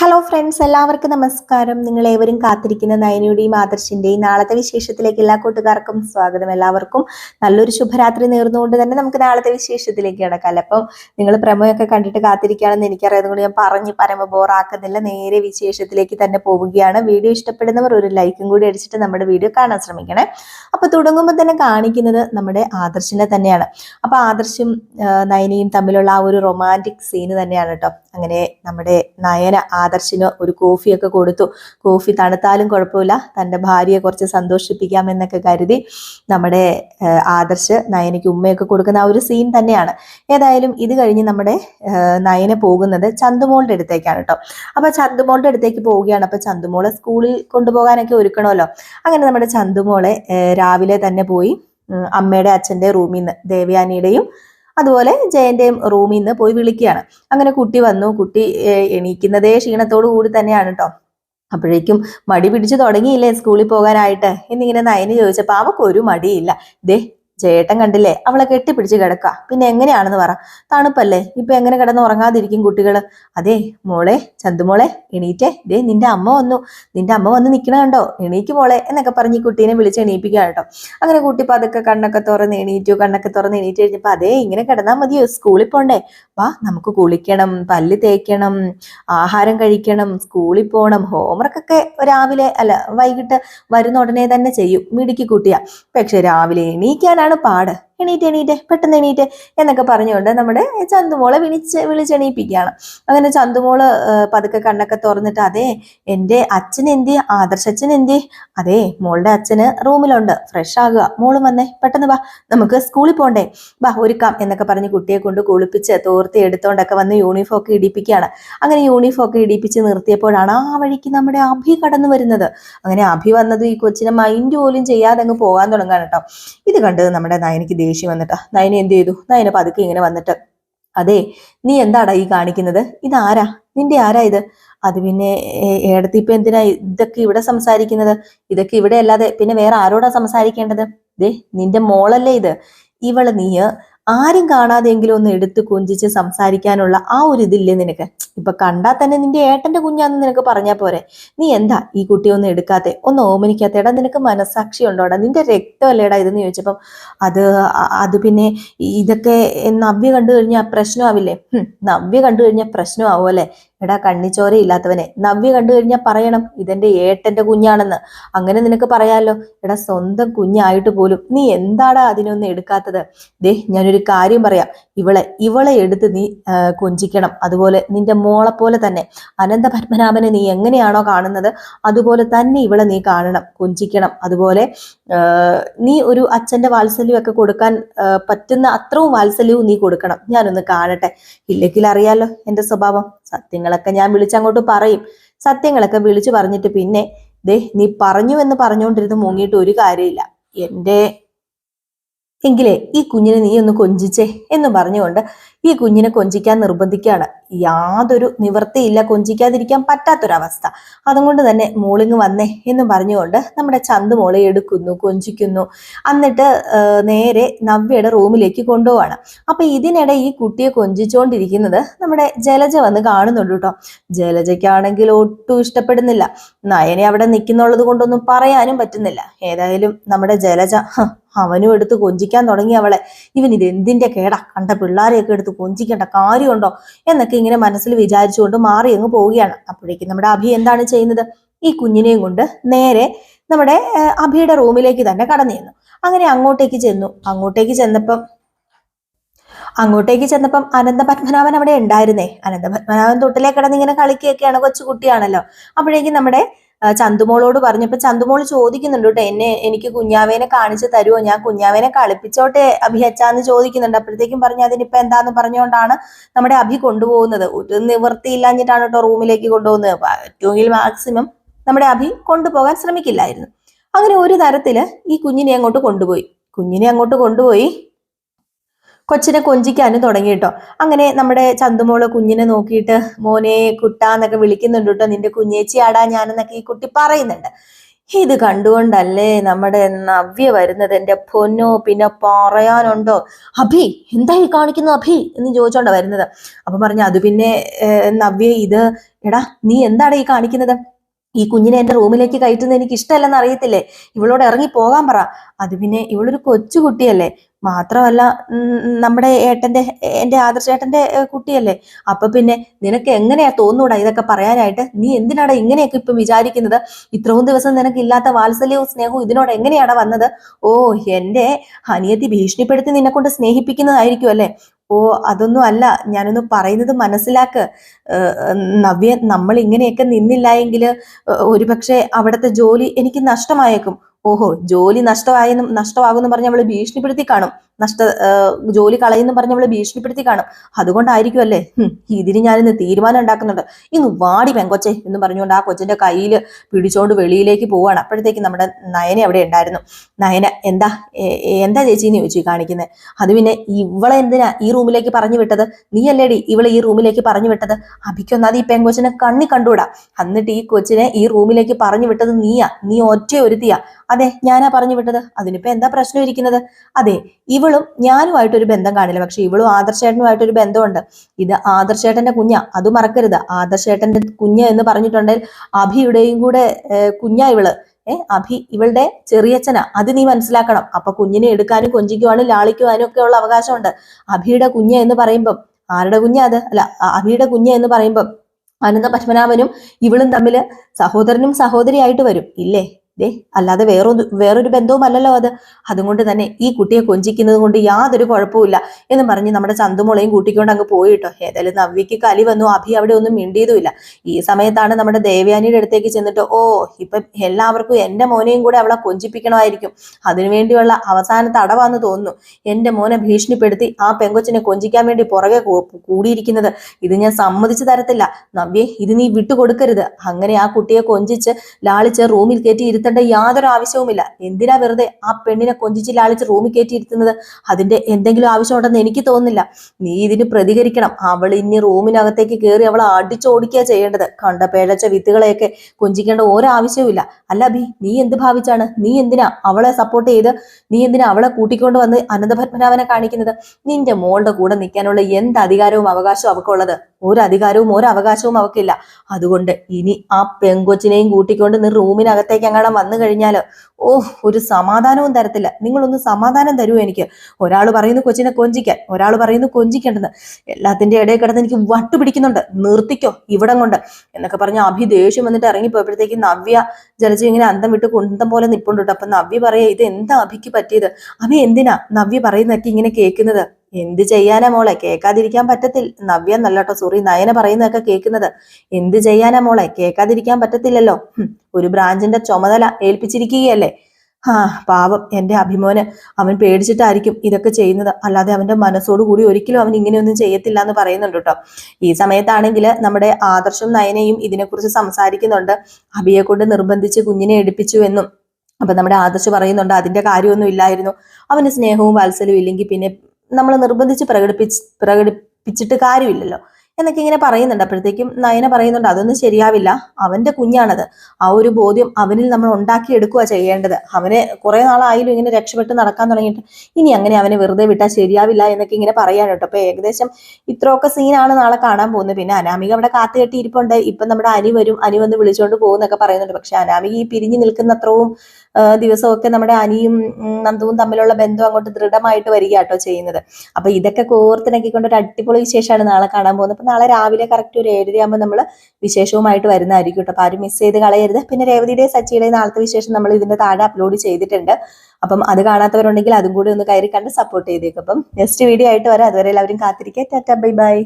Hello friends എല്ലാവർക്കും നമസ്കാരം. നിങ്ങൾ ഏവരും കാത്തിരിക്കുന്ന നയനയുടെയും ആദർശിന്റെയും നാളത്തെ വിശേഷത്തിലേക്ക് എല്ലാ കൂട്ടുകാർക്കും സ്വാഗതം. എല്ലാവർക്കും നല്ലൊരു ശുഭരാത്രി നേർന്നുകൊണ്ട് തന്നെ നമുക്ക് നാളത്തെ വിശേഷത്തിലേക്ക് കിടക്കാം. അപ്പം നിങ്ങൾ പ്രമോയൊക്കെ കണ്ടിട്ട് കാത്തിരിക്കുകയാണെന്ന് എനിക്കറിയാം അതുകൊണ്ട് ഞാൻ പറഞ്ഞ് പരമ ബോറാക്കുന്നില്ല. നേരെ വിശേഷത്തിലേക്ക് തന്നെ പോവുകയാണ്. വീഡിയോ ഇഷ്ടപ്പെടുന്നവർ ഒരു ലൈക്കും കൂടി അടിച്ചിട്ട് നമ്മുടെ വീഡിയോ കാണാൻ ശ്രമിക്കണേ. അപ്പൊ തുടങ്ങുമ്പോൾ തന്നെ കാണിക്കുന്നത് നമ്മുടെ ആദർശിനെ തന്നെയാണ്. അപ്പൊ ആദർശും നയനയും തമ്മിലുള്ള ആ ഒരു റൊമാന്റിക് സീന് തന്നെയാണ് കേട്ടോ. അങ്ങനെ നമ്മുടെ നയന ആദർശിന് ഒരു കോഫിയൊക്കെ കൊടുത്തു. കോഫി തണുത്താലും കുഴപ്പമില്ല. തന്റെ ഭാര്യയെ കുറച്ച് സന്തോഷിപ്പിക്കാമെന്നൊക്കെ കരുതി നമ്മുടെ ആദർശ് നയനയ്ക്ക് ഉമ്മയൊക്കെ കൊടുക്കുന്ന ആ ഒരു സീൻ തന്നെയാണ്. ഏതായാലും ഇത് കഴിഞ്ഞ് നമ്മുടെ നയന പോകുന്നത് ചന്തുമോളുടെ അടുത്തേക്കാണ് കേട്ടോ അപ്പൊ ചന്തുമോളുടെ അടുത്തേക്ക് പോവുകയാണ്. അപ്പൊ ചന്തുമോളെ സ്കൂളിൽ കൊണ്ടുപോകാനൊക്കെ ഒരുക്കണമല്ലോ. അങ്ങനെ നമ്മുടെ ചന്തുമോളെ രാവിലെ തന്നെ പോയി അമ്മയുടെ അച്ഛന്റെ റൂമിൽ നിന്ന് ദേവയാനിയുടെയും അതുപോലെ ജയന്റെയും റൂമിൽ നിന്ന് പോയി വിളിക്കുകയാണ്. അങ്ങനെ കുട്ടി വന്നു. കുട്ടി എണീക്കുന്നതേ ക്ഷീണത്തോടു കൂടി തന്നെയാണ് കേട്ടോ അപ്പോഴേക്കും മടി പിടിച്ചു തുടങ്ങിയില്ലേ സ്കൂളിൽ പോകാനായിട്ട്? എന്നിങ്ങനെ നയന് ചോദിച്ചപ്പോൾ അവക്കൊരു മടിയില്ല. ദേ ചേട്ടൻ കണ്ടില്ലേ? അവളെ കെട്ടിപ്പിടിച്ച് കിടക്കുക പിന്നെ എങ്ങനെയാണെന്ന് പറ. തണുപ്പല്ലേ? ഇപ്പൊ എങ്ങനെ കിടന്ന് ഉറങ്ങാതിരിക്കും കുട്ടികൾ അതെ മോളെ ചന്തുമോളെ എണീറ്റേ. ദേ നിന്റെ അമ്മ വന്നു. നിന്റെ അമ്മ വന്ന് നിൽക്കണ കണ്ടോ? എണീക്ക് മോളെ എന്നൊക്കെ പറഞ്ഞ് കുട്ടീനെ വിളിച്ച് എണീപ്പിക്കുക കേട്ടോ. അങ്ങനെ കുട്ടി പതുക്കെ കണ്ണൊക്കെ തുറന്ന് എണീറ്റു കണ്ണൊക്കെ തുറന്ന് എണീറ്റ് കഴിഞ്ഞപ്പോ അതേ ഇങ്ങനെ കിടന്നാൽ മതിയോ സ്കൂളിൽ പോണ്ടേ? വാ നമുക്ക് കുളിക്കണം പല്ല് തേക്കണം ആഹാരം കഴിക്കണം സ്കൂളിൽ പോകണം ഹോംവർക്ക് ഒക്കെ രാവിലെ അല്ല വൈകിട്ട് വരുന്ന ഉടനെ തന്നെ ചെയ്യും. മിടുക്കി കുട്ടിയാ. പക്ഷെ രാവിലെ എണീക്കാനാണ് എന്തിനാണ് പാട് എണീറ്റ് എണീറ്റ് പെട്ടെന്ന് എണീറ്റ് എന്നൊക്കെ പറഞ്ഞുകൊണ്ട് നമ്മുടെ ചന്തുമോളെ വിളിച്ച് വിളിച്ചെണീപ്പിക്കുകയാണ്. അങ്ങനെ ചന്തുമോൾ പതുക്കെ കണ്ണൊക്കെ തുറന്നിട്ട് അതെ എന്റെ അച്ഛൻ എന്തി ആദർശച്ഛൻ എന്തി അതെ മോളുടെ അച്ഛന് റൂമിലുണ്ട്. ഫ്രഷ് ആകുക. മോൾ വന്നേ പെട്ടെന്ന് വാ നമുക്ക് സ്കൂളിൽ പോണ്ടേ. വാ ഒരുക്കാം എന്നൊക്കെ പറഞ്ഞ് കുട്ടിയെ കൊണ്ട് കുളിപ്പിച്ച് തോർത്തി എടുത്തോണ്ടൊക്കെ വന്ന് യൂണിഫോം ഒക്കെ ഇടിപ്പിക്കുകയാണ്. അങ്ങനെ യൂണിഫോം ഒക്കെ ഇടിപ്പിച്ച് നിർത്തിയപ്പോഴാണ് ആ വഴിക്ക് നമ്മുടെ അഭി കടന്നു വരുന്നത്. അങ്ങനെ അഭി വന്നത് ഈ കൊച്ചിനെ മൈൻഡ് പോലും ചെയ്യാതെ അങ്ങ് പോകാൻ തുടങ്ങാണ് കേട്ടോ. ഇത് കണ്ട് നമ്മുടെ നയനയ്ക്ക് ദേഷ്യം വന്നിട്ടാ നയന എന്ത് ചെയ്തു? നയന പതുക്കെ ഇങ്ങനെ വന്നിട്ട് അതെ നീ എന്താടാ ഈ കാണിക്കുന്നത്? ഇതാരാ? നിന്റെ ആരാ ഇത്? അത് പിന്നെ ഏടത്തി ഇപ്പൊ എന്തിനാ ഇതൊക്കെ ഇവിടെ സംസാരിക്കുന്നത്? ഇതൊക്കെ ഇവിടെ അല്ലാതെ പിന്നെ വേറെ ആരോടാ സംസാരിക്കേണ്ടത്? ദേ നിന്റെ മോളല്ലേ ഇത്. ഇവൾ നീ ആരും കാണാതെങ്കിലും ഒന്ന് എടുത്ത് കൊഞ്ചിച്ച് സംസാരിക്കാനുള്ള ആ ഒരു ഇതില്ലേ നിനക്ക്? ഇപ്പൊ കണ്ടാൽ തന്നെ നിന്റെ ഏട്ടന്റെ കുഞ്ഞാന്ന് നിനക്ക് പറഞ്ഞാ പോരെ. നീ എന്താ ഈ കുട്ടിയെ ഒന്ന് എടുക്കാത്തെ? ഒന്ന് ഓമനിക്കാത്തേടാ നിനക്ക് മനസാക്ഷി ഉണ്ടോടാ? നിന്റെ രക്തമല്ലേടാ ഇതെന്ന് ചോദിച്ചപ്പം. അത് അത് പിന്നെ ഇതൊക്കെ നവ്യ കണ്ടു കഴിഞ്ഞാൽ പ്രശ്നമാവില്ലേ? നവ്യ കണ്ടു കഴിഞ്ഞാൽ പ്രശ്നമാവുമല്ലേ എടാ കണ്ണിച്ചോര ഇല്ലാത്തവനെ. നവ്യ കണ്ടു കഴിഞ്ഞാൽ പറയണം ഇതെന്റെ ഏട്ടന്റെ കുഞ്ഞാണെന്ന്. അങ്ങനെ നിനക്ക് പറയാലോ. എടാ സ്വന്തം കുഞ്ഞായിട്ട് പോലും നീ എന്താടാ അതിനൊന്നും എടുക്കാത്തത്? ദേ ഞാനൊരു കാര്യം പറയാം. ഇവളെ ഇവളെ എടുത്ത് നീ കൊഞ്ചിക്കണം. അതുപോലെ നിന്റെ മോളെ പോലെ തന്നെ. അനന്ത പത്മനാഭനെ നീ എങ്ങനെയാണോ കാണുന്നത് അതുപോലെ തന്നെ ഇവളെ നീ കാണണം. കൊഞ്ചിക്കണം. അതുപോലെ നീ ഒരു അച്ഛന്റെ വാത്സല്യമൊക്കെ കൊടുക്കാൻ പറ്റുന്ന അത്രയും വാത്സല്യവും നീ കൊടുക്കണം. ഞാനൊന്ന് കാണട്ടെ. ഇല്ലെങ്കിൽ അറിയാലോ എന്റെ സ്വഭാവം. സത്യങ്ങളൊക്കെ ഞാൻ വിളിച്ചങ്ങോട്ട് പറയും. സത്യങ്ങളൊക്കെ വിളിച്ചു പറഞ്ഞിട്ട് പിന്നെ ദേ നീ പറഞ്ഞു എന്ന് പറഞ്ഞുകൊണ്ടിരുന്ന് മുങ്ങിയിട്ട് ഒരു കാര്യമില്ല. എന്റെ എങ്കിലേ ഈ കുഞ്ഞിനെ നീ ഒന്ന് കൊഞ്ചിച്ചേ എന്ന് പറഞ്ഞുകൊണ്ട് ഈ കുഞ്ഞിനെ കൊഞ്ചിക്കാൻ നിർബന്ധിക്കുകയാണ്. യാതൊരു നിവൃത്തിയില്ല കൊഞ്ചിക്കാതിരിക്കാൻ പറ്റാത്തൊരവസ്ഥ. അതുകൊണ്ട് തന്നെ മോളിങ് വന്നേ എന്ന് പറഞ്ഞുകൊണ്ട് നമ്മുടെ ചന്ത് മോളെ എടുക്കുന്നു കൊഞ്ചിക്കുന്നു. എന്നിട്ട് നേരെ നവ്യയുടെ റൂമിലേക്ക് കൊണ്ടുപോവാണ്. അപ്പൊ ഇതിനിടെ ഈ കുട്ടിയെ കൊഞ്ചിച്ചുകൊണ്ടിരിക്കുന്നത് നമ്മുടെ ജലജ വന്ന് കാണുന്നുണ്ട് കേട്ടോ. ജലജയ്ക്കാണെങ്കിൽ ഒട്ടും ഇഷ്ടപ്പെടുന്നില്ല. നയനെ അവിടെ നിൽക്കുന്നുള്ളത് കൊണ്ടൊന്നും പറയാനും പറ്റുന്നില്ല. ഏതായാലും നമ്മുടെ ജലജ അവനും എടുത്ത് കൊഞ്ചിക്കാൻ തുടങ്ങി അവളെ. ഇവൻ ഇത് എന്തിന്റെ കേടാ? കണ്ട പിള്ളാരെയൊക്കെ എടുത്ത് കൊഞ്ചിക്കേണ്ട കാര്യമുണ്ടോ? എന്നൊക്കെ ഇങ്ങനെ മനസ്സിൽ വിചാരിച്ചുകൊണ്ട് മാറി അങ്ങ് പോവുകയാണ്. അപ്പോഴേക്കും നമ്മുടെ അഭി എന്താണ് ചെയ്യുന്നത്? ഈ കുഞ്ഞിനെയും കൊണ്ട് നേരെ നമ്മുടെ അഭിയുടെ റൂമിലേക്ക് തന്നെ കടന്നു ചെന്നു. അങ്ങനെ അങ്ങോട്ടേക്ക് ചെന്നു. അങ്ങോട്ടേക്ക് ചെന്നപ്പം അങ്ങോട്ടേക്ക് ചെന്നപ്പം അനന്ത പത്മനാഭൻ അവിടെ ഉണ്ടായിരുന്നേ. അനന്ത പത്മനാഭൻ തൊട്ടിലേ കിടന്ന് ഇങ്ങനെ കളിക്കുകയൊക്കെയാണ് കൊച്ചു കുട്ടിയാണല്ലോ അപ്പോഴേക്കും നമ്മുടെ ചന്തുമോളോട് പറഞ്ഞപ്പോ ചന്തുമോൾ ചോദിക്കുന്നുണ്ട് കേട്ടോ എന്നെ എനിക്ക് കുഞ്ഞാവേനെ കാണിച്ചു തരുമോ ഞാൻ കുഞ്ഞാവേനെ കളിപ്പിച്ചോട്ടെ അഭിഹച്ചാന്ന് ചോദിക്കുന്നുണ്ട്. അപ്പോഴത്തേക്കും പറഞ്ഞു അതിനിപ്പോ എന്താന്ന് പറഞ്ഞുകൊണ്ടാണ് നമ്മുടെ അഭി കൊണ്ടുപോകുന്നത്. ഒരു നിവൃത്തിയില്ലാഞ്ഞിട്ടാണ് കേട്ടോ റൂമിലേക്ക് കൊണ്ടുപോകുന്നത്. പറ്റുമെങ്കിൽ മാക്സിമം നമ്മുടെ അഭി കൊണ്ടുപോകാൻ ശ്രമിക്കില്ലായിരുന്നു. അങ്ങനെ ഒരു തരത്തിൽ ഈ കുഞ്ഞിനെ അങ്ങോട്ട് കൊണ്ടുപോയി. കുഞ്ഞിനെ അങ്ങോട്ട് കൊണ്ടുപോയി. കൊച്ചിനെ കൊഞ്ചിക്കാനും തുടങ്ങി കേട്ടോ അങ്ങനെ നമ്മുടെ ചന്തുമോൾ കുഞ്ഞിനെ നോക്കിയിട്ട് മോനെ കുട്ടാന്നൊക്കെ വിളിക്കുന്നുണ്ട് കേട്ടോ നിന്റെ കുഞ്ഞേച്ചി ആടാ ഞാനെന്നൊക്കെ ഈ കുട്ടി പറയുന്നുണ്ട്. ഇത് കണ്ടുകൊണ്ടല്ലേ നമ്മുടെ നവ്യ വരുന്നത്? എന്റെ പൊന്നോ പിന്നെ പറയാനുണ്ടോ? അഭി എന്താ ഈ കാണിക്കുന്നത് അഭി? എന്ന് ചോദിച്ചോണ്ടാ വരുന്നത്. അപ്പൊ പറഞ്ഞു അത് പിന്നെ നവ്യ ഇത് എടാ നീ എന്താണ് ഈ കാണിക്കുന്നത്? ഈ കുഞ്ഞിനെ എന്റെ റൂമിലേക്ക് കയറ്റുന്നത് എനിക്ക് ഇഷ്ടമല്ലെന്ന് അറിയത്തില്ലേ? ഇവളോട് ഇറങ്ങി പോകാൻ പറ. അത് പിന്നെ ഇവളൊരു കൊച്ചു കുട്ടിയല്ലേ മാത്രമല്ല നമ്മുടെ ഏട്ടന്റെ എന്റെ ആദർശേട്ടന്റെ കുട്ടിയല്ലേ? അപ്പൊ പിന്നെ നിനക്ക് എങ്ങനെയാ തോന്നൂടാ ഇതൊക്കെ പറയാനായിട്ട്? നീ എന്തിനാടാ ഇങ്ങനെയൊക്കെ ഇപ്പം വിചാരിക്കുന്നത്? ഇത്രയും ദിവസം നിനക്ക് ഇല്ലാത്ത വാത്സല്യവും സ്നേഹവും ഇതിനോട് എങ്ങനെയാടാ വന്നത്? ഓ എന്റെ ഹനിയത്തി ഭീഷണിപ്പെടുത്തി നിന്നെ കൊണ്ട് സ്നേഹിപ്പിക്കുന്നതായിരിക്കും അല്ലേ? ഓ അതൊന്നും അല്ല. ഞാനൊന്ന് പറയുന്നത് മനസ്സിലാക്ക്. നവ്യ നമ്മൾ ഇങ്ങനെയൊക്കെ നിന്നില്ല എങ്കിൽ ഒരുപക്ഷെ അവിടുത്തെ ജോലി എനിക്ക് നഷ്ടമായേക്കും. ഓഹോ ജോലി നഷ്ടമായെന്നും നഷ്ടമാകുമെന്ന് പറഞ്ഞ് നമ്മൾ ഭീഷണിപ്പെടുത്തി കാണും. നഷ്ട ജോലി കളയുന്നു പറഞ്ഞ് അവളെ ഭീഷണിപ്പെടുത്തി കാണും. അതുകൊണ്ടായിരിക്കും അല്ലേ ഇതിന് ഞാനിന്ന് തീരുമാനം ഉണ്ടാക്കുന്നുണ്ട്. ഇന്ന് വാടി പെങ്കൊച്ചെ എന്ന് പറഞ്ഞുകൊണ്ട് ആ കൊച്ചിന്റെ കയ്യിൽ പിടിച്ചോണ്ട് വെളിയിലേക്ക് പോവാണ് അപ്പോഴത്തേക്ക് നമ്മുടെ നയന അവിടെ ഉണ്ടായിരുന്നു. നയന എന്താ എന്താ ചേച്ചി എന്ന് ചോദിച്ചു കാണിക്കുന്നത് അത് പിന്നെ ഇവളെ എന്തിനാ ഈ റൂമിലേക്ക് പറഞ്ഞു വിട്ടത്? നീ അല്ലേടി ഇവളെ ഈ റൂമിലേക്ക് പറഞ്ഞു വിട്ടത്? അഭിക്കൊന്നാതെ ഈ പെങ്കൊച്ചിനെ കണ്ണി കണ്ടുവിടാ. എന്നിട്ട് ഈ കൊച്ചിനെ ഈ റൂമിലേക്ക് പറഞ്ഞു വിട്ടത് നീയാ. നീ ഒറ്റ ഒരുത്തിയാ അതെ ഞാനാ പറഞ്ഞു വിട്ടത്. അതിനിപ്പോ എന്താ പ്രശ്നം ഇരിക്കുന്നത്? അതെ ഇവളും ഞാനുമായിട്ടൊരു ബന്ധം കാണില്ല. പക്ഷെ ഇവളും ആദർശേട്ടനുമായിട്ടൊരു ബന്ധമുണ്ട്. ഇത് ആദർശേട്ടന്റെ കുഞ്ഞാ. അത് മറക്കരുത്. ആദർശേട്ടന്റെ കുഞ്ഞ് എന്ന് പറഞ്ഞിട്ടുണ്ടെങ്കിൽ അഭിയുടെയും കൂടെ കുഞ്ഞ ഇവൾ. ഏഹ് അഭി ഇവളുടെ ചെറിയച്ഛനാ. അത് നീ മനസ്സിലാക്കണം. അപ്പൊ കുഞ്ഞിനെ എടുക്കാനും കൊഞ്ചിക്കുവാനും ലാളിക്കുവാനും ഒക്കെ ഉള്ള അവകാശമുണ്ട്. അഭിയുടെ കുഞ്ഞ എന്ന് പറയുമ്പം ആരുടെ കുഞ്ഞ അത്? അല്ല അഭിയുടെ കുഞ്ഞ എന്ന് പറയുമ്പം അനന്ത പത്മനാഭനും ഇവളും തമ്മിൽ സഹോദരനും സഹോദരിയായിട്ട് വരും. ഇല്ലേ? ദേ അല്ലാതെ വേറൊരു വേറൊരു ബന്ധവും അല്ലല്ലോ അത്. അതുകൊണ്ട് തന്നെ ഈ കുട്ടിയെ കൊഞ്ചിക്കുന്നത് കൊണ്ട് യാതൊരു കുഴപ്പമില്ല എന്ന് പറഞ്ഞ് നമ്മുടെ ചന്തുമുളയും കൂട്ടിക്കൊണ്ട് അങ്ങ് പോയിട്ടോ ഏതായാലും നവ്യക്ക് കലി വന്നു. അഭി അവിടെ ഒന്നും മിണ്ടിയതുമില്ല. ഈ സമയത്താണ് നമ്മുടെ ദേവയാനിയുടെ അടുത്തേക്ക് ചെന്നിട്ട് ഓ ഇപ്പം എല്ലാവർക്കും എന്റെ മോനെയും കൂടെ അവളെ കൊഞ്ചിപ്പിക്കണമായിരിക്കും. അതിനുവേണ്ടിയുള്ള അവസാനത്തെ അടവാന്ന് തോന്നുന്നു. എന്റെ മോനെ ഭീഷണിപ്പെടുത്തി ആ പെങ്കൊച്ചിനെ കൊഞ്ചിക്കാൻ വേണ്ടി പുറകെ കൂടിയിരിക്കുന്നത്. ഇത് ഞാൻ സമ്മതിച്ചു തരത്തില്ല. നവ്യെ ഇത് നീ വിട്ടുകൊടുക്കരുത്. അങ്ങനെ ആ കുട്ടിയെ കൊഞ്ചിച്ച് ലാളിച്ച് റൂമിൽ കയറ്റി ഇരുത്തേണ്ട യാതൊരു ആവശ്യവുമില്ല. എന്തിനാ വെറുതെ ആ പെണ്ണിനെ കൊഞ്ചിച്ച് ലാളിച്ച് റൂമിൽ കയറ്റിയിരുത്തുന്നത് അതിന്റെ എന്തെങ്കിലും ആവശ്യമുണ്ടെന്ന് എനിക്ക് തോന്നുന്നില്ല. നീ ഇതിന് പ്രതികരിക്കണം. അവൾ ഇനി റൂമിനകത്തേക്ക് കയറി അവളെ അടിച്ചോടിക്കുക ചെയ്യേണ്ടത്. കണ്ട പേഴച്ച വിത്തുകളെയൊക്കെ കൊഞ്ചിക്കേണ്ട ഓരോ ആവശ്യവുമില്ല അല്ല ബി നീ എന്ത് ഭാവിച്ചാണ്? നീ എന്തിനാ അവളെ സപ്പോർട്ട് ചെയ്ത് നീ എന്തിനാ അവളെ കൂട്ടിക്കൊണ്ട് വന്ന് അനന്തപത്മനാഭനെ കാണിക്കുന്നത്? നിന്റെ മോളുടെ കൂടെ നിൽക്കാനുള്ള എന്ത് അധികാരവും അവകാശവും അവക്കുള്ളത്? ഒരു അധികാരവും ഒരു അവകാശവും അവക്കില്ല. അതുകൊണ്ട് ഇനി ആ പെങ്കൊച്ചിനെയും കൂട്ടിക്കൊണ്ട് നീ റൂമിനകത്തേക്ക് അങ്ങനെ വന്നു കഴിഞ്ഞാൽ ഓ ഒരു സമാധാനവും തരത്തില്ല. നിങ്ങളൊന്ന് സമാധാനം തരൂ എനിക്ക്. ഒരാൾ പറയുന്നു കൊച്ചിനെ കൊഞ്ചിക്കാൻ ഒരാൾ പറയുന്നു കൊഞ്ചിക്കേണ്ടെന്ന്. എല്ലാത്തിന്റെ ഇടയിൽ കിടന്ന് എനിക്ക് വട്ടു പിടിക്കുന്നുണ്ട്. നിർത്തിക്കോ ഇവിടം കൊണ്ട്. എന്നൊക്കെ പറഞ്ഞ് അഭി ദേഷ്യം വന്നിട്ട് ഇറങ്ങിപ്പോയപ്പോഴത്തേക്ക് നവ്യ ജലജ ഇങ്ങനെ അന്തം വിട്ട് കുന്തം പോലെ നിപ്പുണ്ട് അപ്പൊ നവ്യ പറയാ ഇത് എന്താ അഭിക്ക് പറ്റിയത്? അഭി എന്തിനാ? നവ്യ പറയുന്നൊക്കെ ഇങ്ങനെ കേൾക്കുന്നത്. എന്ത് ചെയ്യാനാ മോളെ? കേൾക്കാതിരിക്കാൻ പറ്റത്തില്ല നവ്യ നല്ലോട്ടോ സോറി നയന പറയുന്നതൊക്കെ കേൾക്കുന്നത്. എന്ത് ചെയ്യാനാ മോളെ? കേൾക്കാതിരിക്കാൻ പറ്റത്തില്ലല്ലോ. ഒരു ബ്രാഞ്ചിന്റെ ചുമതല ഏൽപ്പിച്ചിരിക്കുകയല്ലേ? ആ പാവം എന്റെ അഭിമോന്. അവൻ പേടിച്ചിട്ടായിരിക്കും ഇതൊക്കെ ചെയ്യുന്നത്. അല്ലാതെ അവന്റെ മനസ്സോട് കൂടി ഒരിക്കലും അവൻ ഇങ്ങനെയൊന്നും ചെയ്യത്തില്ല എന്ന് പറയുന്നുണ്ട് കേട്ടോ. ഈ സമയത്താണെങ്കിൽ നമ്മുടെ ആദർശം നയനയും ഇതിനെക്കുറിച്ച് സംസാരിക്കുന്നുണ്ട്. അഭിയെ കൊണ്ട് നിർബന്ധിച്ച് കുഞ്ഞിനെ എടുപ്പിച്ചു എന്നും. അപ്പൊ നമ്മുടെ ആദർശ് പറയുന്നുണ്ട് അതിന്റെ കാര്യമൊന്നും ഇല്ലായിരുന്നു. അവന് സ്നേഹവും വാത്സല്യവും ഇല്ലെങ്കിൽ പിന്നെ നമ്മൾ നിർബന്ധിച്ച് പ്രകടിപ്പിച്ച് പ്രകടിപ്പിച്ചിട്ട് കാര്യമില്ലല്ലോ. എന്നൊക്കെ ഇങ്ങനെ പറയുന്നുണ്ട്. അപ്പോഴത്തേക്കും നയന പറയുന്നുണ്ട് അതൊന്നും ശരിയാവില്ല. അവന്റെ കുഞ്ഞാണത്. ആ ഒരു ബോധ്യം അവനിൽ നമ്മൾ ഉണ്ടാക്കിയെടുക്കുക ചെയ്യേണ്ടത്. അവനെ കുറെ നാളായാലും ഇങ്ങനെ രക്ഷപ്പെട്ട് നടക്കാൻ തുടങ്ങിയിട്ട് ഇനി അങ്ങനെ അവനെ വെറുതെ വിട്ടാൽ ശരിയാവില്ല എന്നൊക്കെ ഇങ്ങനെ പറയാൻ കേട്ടോ അപ്പൊ ഏകദേശം ഇത്രയൊക്കെ സീനാണ് നാളെ കാണാൻ പോകുന്നത്. പിന്നെ അനാമിക അവിടെ കാത്തു കെട്ടിയിരിപ്പുണ്ട്. ഇപ്പൊ നമ്മുടെ അനി വരും. അനി വന്ന് വിളിച്ചുകൊണ്ട് പോകുന്നൊക്കെ പറയുന്നുണ്ട്. പക്ഷെ അനാമിക ഈ പിരിഞ്ഞു നിൽക്കുന്ന അത്രയും ആ, ദിവസമൊക്കെ നമ്മുടെ അനിയും നന്ദുവും തമ്മിലുള്ള ബന്ധം അങ്ങോട്ട് ദൃഢമായിട്ട് വരിക കേട്ടോ ചെയ്യുന്നത്. അപ്പൊ ഇതൊക്കെ കോർത്തിണക്കിക്കൊണ്ട് ഒരു അടിപൊളി വിശേഷമാണ് നാളെ കാണാൻ പോകുന്നത്. അപ്പൊ നാളെ രാവിലെ കറക്റ്റ് ഒരു ഏഴര ആകുമ്പോൾ നമ്മൾ വിശേഷവുമായിട്ട് വരുന്നതായിരിക്കും കേട്ടോ. അപ്പൊ ആരും മിസ് ചെയ്ത് കളയരുത്. പിന്നെ രേവതിയുടെ സച്ചിയുടെ നാളത്തെ വിശേഷം നമ്മൾ ഇതിന്റെ താഴെ അപ്ലോഡ് ചെയ്തിട്ടുണ്ട്. അപ്പം അത് കാണാത്തവരുണ്ടെങ്കിൽ അതും കൂടി ഒന്ന് കയറി കണ്ട് സപ്പോർട്ട് ചെയ്തേക്കും. അപ്പം നെക്സ്റ്റ് വീഡിയോ ആയിട്ട് വരാം. അതുവരെ എല്ലാവരും കാത്തിരിക്കുക ടാറ്റ ബൈ ബൈ.